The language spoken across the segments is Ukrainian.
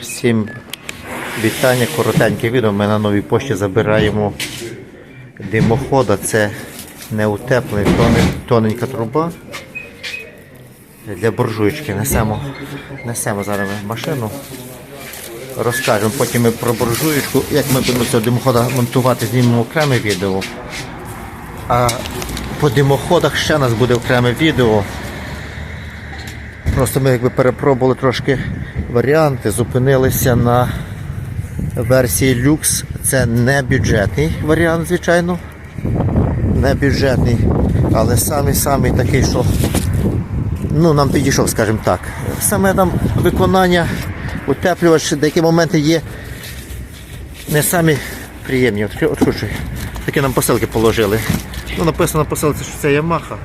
Всім вітання, коротеньке відео. Ми на новій пошті забираємо димохода. Це неутеплений тоне- тоненька труба для буржуйки. Несемо, несемо зараз машину. Розкажемо. Потім ми про буржуєчку, як ми будемо цього димохода монтувати, знімемо окреме відео. А по димоходах ще у нас буде окреме відео. Просто ми якби перепробували трошки варіанти, зупинилися на версії люкс. Це не бюджетний варіант, звичайно. Не бюджетний, але самий-самий такий, що ну, нам підійшов, скажімо так. Саме там виконання, утеплювач, деякі моменти є не самі приємні. От, такі нам посилки положили. Ну, написано на посилці, що це Ямаха.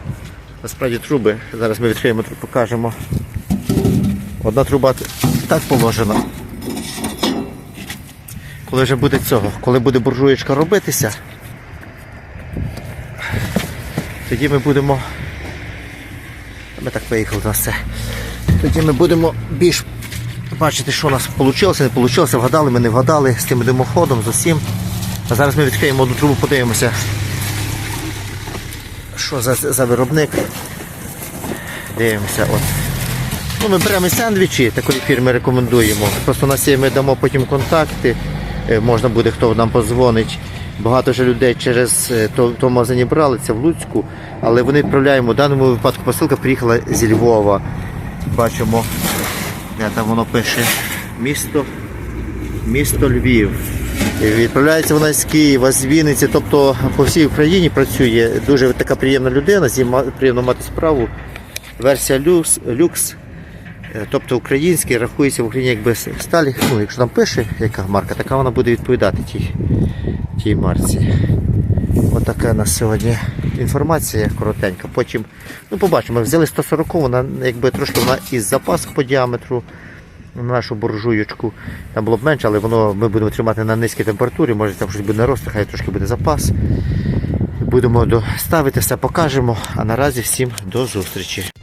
Насправді труби. Зараз ми відкриємо, покажемо. Одна труба так положена. Коли вже буде цього, коли буде буржуєчка робитися, тоді ми будемо. Ми так виїхали на все. Тоді ми будемо більш бачити, що у нас вийшло, не вийшло, вгадали, ми не вгадали з тим димоходом, з усім. А зараз ми відкриємо одну трубу, подивимося, що за, за виробник. Дивимося. От. Ну, ми беремо сендвічі, такої фірми рекомендуємо. Просто у нас ми дамо потім контакти, е, можна буде, хто нам позвонить. Багато вже людей через е, то, то магазині брали, це в Луцьку, але вони відправляємо. В даному випадку посилка приїхала зі Львова. Бачимо, де там воно пише місто, місто Львів. Відправляється вона з Києва, з Вінниці, тобто по всій Україні працює. Дуже така приємна людина, з ним приємно мати справу. Версія люкс, люкс е, тобто український, рахується в Україні якби сталі. Ну, якщо там пише, яка марка, така вона буде відповідати тій, тій марці. Отака у нас сьогодні інформація коротенька. Потім, ну побачимо, взяли 140, вона якби трошки вона із запасу по діаметру нашу буржуючку. Там було б менше, але воно ми будемо тримати на низькій температурі, може там щось буде нарости, хай трошки буде запас. Будемо доставити, все, покажемо. А наразі всім до зустрічі.